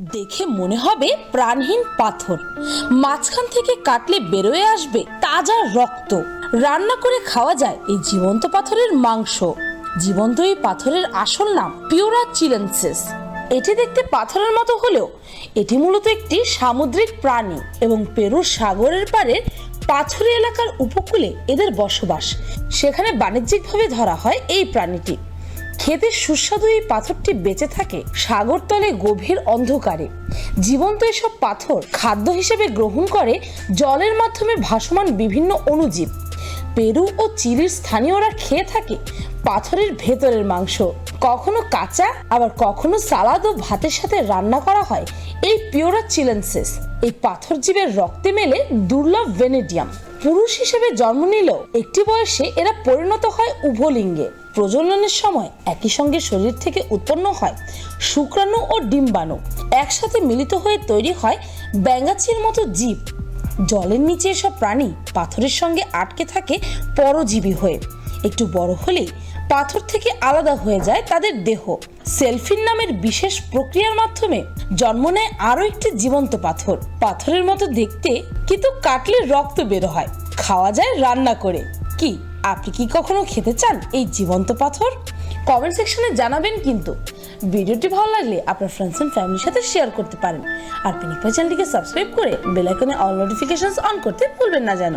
দেখে মনে হবে প্রাণহীন পাথর। মাঝখান থেকে কাটলে বেরোয় আসবে তাজা রক্ত। রান্না করে খাওয়া যায় এই জীবন্ত পাথরের মাংস। জীবন্ত এই পাথরের আসল নাম পিওরা চিলেন্সিস। এটি দেখতে পাথরের মতো হলেও এটি মূলত একটি সামুদ্রিক প্রাণী এবং পেরুর সাগরের পাড়ে পাথুরি এলাকার উপকূলে এদের বসবাস। সেখানে বাণিজ্যিকভাবে ধরা হয় এই প্রাণীটি। খেতে সুস্বাদু এই পাথরটি বেঁচে থাকে সাগরতলে গভীর অন্ধকারে। জীবন্ত এসব পাথর খাদ্য হিসেবে গ্রহণ করে জলের মাধ্যমে ভাসমান বিভিন্ন অণুজীব। পেরু ও চিলির স্থানীয়রা খেয়ে থাকে পাথরের ভেতরের মাংস। কখনো কাঁচা, আবার কখনো সালাদ ও ভাতের সাথে রান্না করা হয়। এই পিওরা চিলেন্সিস, এই পাথর জীবের রক্তে মেলে দুর্লভ ভেনেডিয়াম। পুরুষ হিসেবে জন্ম নিলেও একটি বয়সে এরা পরিণত হয় উভলিঙ্গে। প্রজননের সময় একই সঙ্গে শরীর থেকে উৎপন্ন হয় শুক্রাণু ও ডিম্বাণু। একসাথে মিলিত হয়ে তৈরি হয় ব্যাঙ্গাচির মতো জীব। জলের নিচে এসব প্রাণী পাথরের সঙ্গে আটকে থাকে পরজীবী হয়ে। একটু বড় হলেই পাথর থেকে আলাদা হয়ে যায় তাদের দেহ। সেলফিন নামের বিশেষ প্রক্রিয়ার মাধ্যমে জন্ম নেয় আরও একটি জীবন্ত পাথর। পাথরের মতো দেখতে, কিন্তু কাটলে রক্ত বের হয়। খাওয়া যায় রান্না করে। কি, আপনি কি কখনো খেতে চান এই জীবন্ত পাথর? কমেন্ট সেকশনে জানাবেন কিন্তু। ভিডিওটি ভালো লাগলে আপনার ফ্রেন্ডস এন্ড ফ্যামিলির সাথে শেয়ার করতে পারেন। আর পিনিকপা চ্যানেলটিকে সাবস্ক্রাইব করে বেল আইকনে অল নোটিফিকেশনস অন করতে ভুলবেন না যেন।